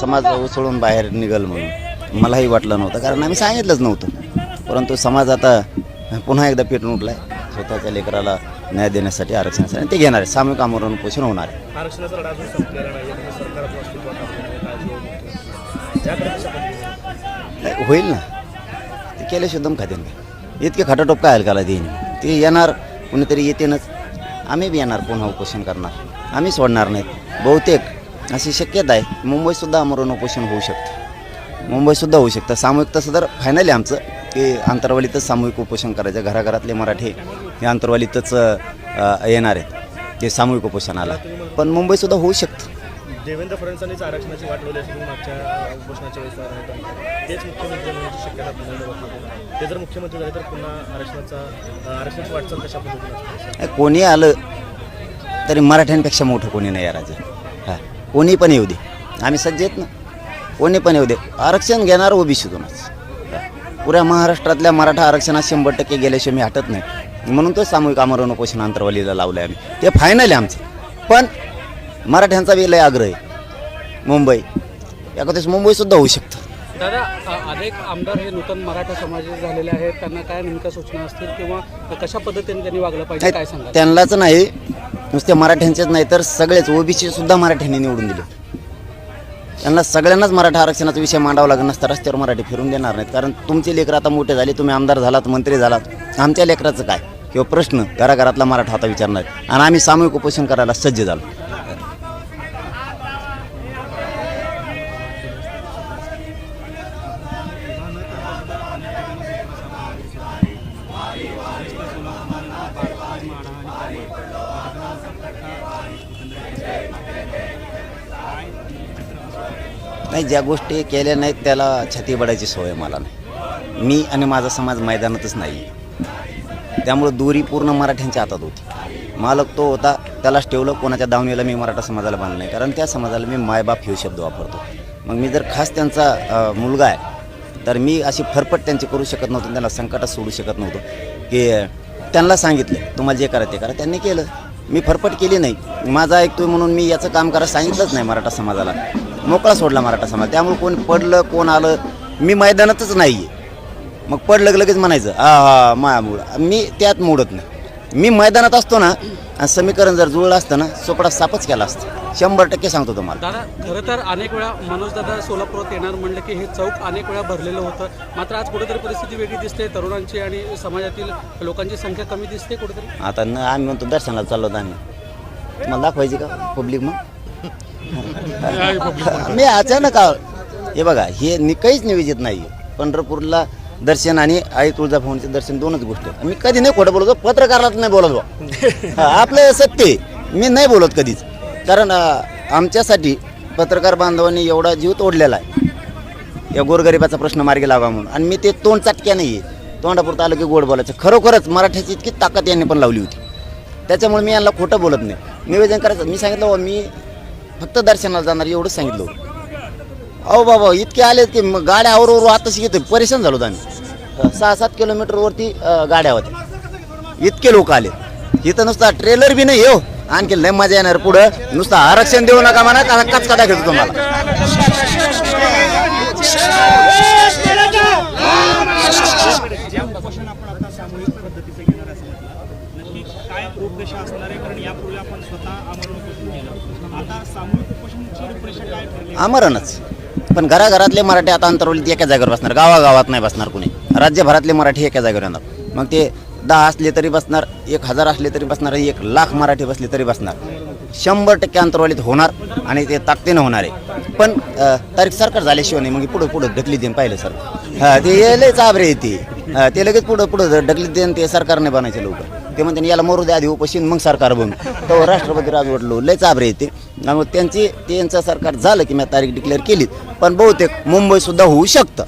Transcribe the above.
समाज उसळून बाहेर निघल म्हणून. मलाही वाटलं नव्हतं कारण आम्ही सांगितलंच नव्हतं. परंतु समाज आता पुन्हा एकदा पेटून उठलाय. स्वतःच्या लेकराला न्याय देण्यासाठी आरक्षणासाठी ते घेणार आहे. सामूहिक आमरण उपोषण होणार आहे. होईल? ना. ते केल्याशिवाय दम खाते ना इतके खटाटोप काय हलकाला देईन? ते येणार कुणीतरी येतेनच. आम्ही बी येणार पुन्हा उपोषण करणार. आम्ही सोडणार नाहीत. बहुतेक अशी शक्यता आहे. मुंबईतसुद्धा आमरण उपोषण होऊ शकतं. मुंबईतसुद्धा होऊ शकतं. सामूहिक तसं तर फायनल आहे आमचं की आंतरवालीतच सामूहिक उपोषण करायचं. घराघरातले मराठी हे आंतरवालीतच येणार आहेत. ते सामूहिक उपोषणाला पण मुंबईतसुद्धा होऊ शकतं. देवेंद्र फडणवीसांनीच आरक्षणाची वाट लावली असेल मागच्या उपोषणाच्या वेळेस. तेच मुख्यमंत्री होण्याची शक्यता पुन्हा ते जर मुख्यमंत्री झाले तर पुन्हा आरक्षणाचा आरक्षणाची वाटचाल कशा पद्धतीने कोणी आलं तरी मराठ्यांपेक्षा मोठं कोणी नाही आहे राजा हा. कोणी पण येऊ दे. आम्ही सज्ज आहेत ना. कोणी पण येऊ दे. आरक्षण घेणार ओबीसीतूनच पुऱ्या महाराष्ट्रातल्या मराठा आरक्षणात शंभर टक्के गेल्याशिवाय मी हटत नाही. म्हणून तो सामूहिक आमरण उपोषण अंतरवालीला लावलं आहे आम्ही. ते फायनल आहे आमचं. पण मराठ्यांचा लय आग्रह आहे. मुंबई. एखाद्याच मुंबईसुद्धा होऊ शकतं. दादा अनेक आमदार हे नूतन मराठा समाजाचे झालेले आहेत. त्यांना काय नेमक्या सूचना असतील किंवा कशा पद्धतीने त्यांनी वागलं पाहिजे काय सांगाल? त्यांनाच नाही. नुसते मराठ्यांचेच नाही तर सगळेच ओबीसी सुद्धा मराठ्यांनी निवडून दिले. त्यांना सगळ्यांनाच मराठा आरक्षणाचा विषय मांडावा लागत नसता रस्त्यावर मराठी फिरून देणार नाहीत. कारण तुमचे लेकर आता मोठे झाले तुम्ही आमदार झालात मंत्री झालात. आमच्या लेकराचं काय? किंवा प्रश्न घराघरातला मराठा आता विचारणार. आणि आम्ही सामूहिक उपोषण करायला सज्ज झालो. नाही ज्या गोष्टी केल्या नाहीत त्याला छाती बडायची सवय मला नाही. मी आणि माझा समाज मैदानातच नाही. त्यामुळं दोरी पूर्ण मराठ्यांच्या हातात होती. मालक तो होता त्यालाच ठेवलं कोणाच्या दावणीला मी मराठा समाजाला बांधलं नाही. कारण त्या समाजाला मी मायबाप हे शब्द वापरतो. मग मी जर खास त्यांचा मुलगा आहे तर मी अशी फरफट त्यांची करू शकत नव्हतो त्यांना संकटात सोडू शकत नव्हतो. की त्यांना सांगितलं तुम्हाला जे करा ते करा त्यांनी केलं. मी फरफट केली नाही. माझा ऐकतोय म्हणून मी याचं काम करा सांगितलंच नाही मराठा समाजाला. मोकळा सोडला मराठा समाज. त्यामुळे कोण पडलं कोण आलं मी मैदानातच नाही आहे मग पडलं की लगेच म्हणायचं हा हा मायामुळं मी त्यात मोडत नाही. मी मैदानात असतो ना आणि समीकरण जर जुळलं असतं ना सोपडा सापच केला असतं. शंभर टक्के सांगतो तुम्हाला. दादा खरं तर अनेक वेळा मनोज दादा सोलापुरात येणार म्हणलं की हे चौक अनेक वेळा भरलेलं होतं. मात्र आज कुठेतरी परिस्थिती वेगळी दिसते तरुणांची आणि समाजातील लोकांची संख्या कमी दिसते कुठेतरी. आता न आम्ही म्हणतो दर्शनाला चाललो होतो आम्ही. तुम्हाला दाखवायची का पब्लिक मग? मी अचानक हे बघा हे नि काहीच निवेदित नाही पंढरपूरला दर्शन आणि आई तुळजाभवानीचे दर्शन दोनच गोष्टी मी कधी नाही खोटं बोलतो पत्रकाराला नाही बोलत बा आपलं सत्य मी नाही बोलत कधीच. कारण आमच्यासाठी पत्रकार बांधवांनी एवढा जीव तोडलेला आहे. या गोरगरिबाचा प्रश्न मार्गी लावा म्हणून. आणि मी ते तोंड चाटक्या नाही आहे तोंडापुरतं आलं की गोड बोलायचं. खरोखरच मराठीची इतकी ताकद यांनी पण लावली होती. त्याच्यामुळे मी यांना खोटं बोलत नाही. निवेदन करायचं. मी सांगितलं हो, मी फक्त दर्शनाला जाणार एवढंच सांगितलं होतं अहो बाबा इतके आले की मग गाड्या आवरोवर आताच घेतो परेशान झालो होतो आम्ही सहा सात किलोमीटरवरती अं, गाड्या होत्या इतके लोक आले इथं नुसता ट्रेलर बी नाही हो आणखी लय मजा येणार पुढं नुसतं आरक्षण देऊ नका म्हणा कारण कचकाटा घेतो तुम्हाला आपण आता सामूहिक पद्धतीचं घेणार असं म्हटलं. नक्की काय रूपरेषा असणार आहे? कारण यापूर्वी आपण स्वतः आमरण उपोषण केलं. आता सामूहिक उपोषणची रूपरेषा काय ठरली? आमरणच. पण घराघरातले मराठी आता अंतरवलीत एका जागेवर बसणार. गावागावात नाही बसणार कोणी. राज्यभरातले मराठी एका जागेवर येणार. मग ते दहा असले तरी बसणार एक हजार असले तरी बसणार एक लाख मराठी बसले तरी बसणार. शंभर टक्के अंतरवालीत होणार आणि ते ताकदीनं होणार आहे. पण तारीख सरकार झाल्याशिवाय नाही. मग पुढं पुढं ढकली देईन पाहिलं सर हां ते लय चाबरे येते हा, ते लगेच पुढं पुढं ढकलीत देऊन ते सरकारने बनायचे लवकर. ते म्हणते याला मरू द्या आधी उपशीन मग सरकार बनू. तो राष्ट्रपती राजवटलो लय चाबरे येते त्यामुळे त्यांची त्यांचं सरकार झालं की मी तारीख डिक्लेअर केली. पण बहुतेक मुंबईसुद्धा होऊ शकतं.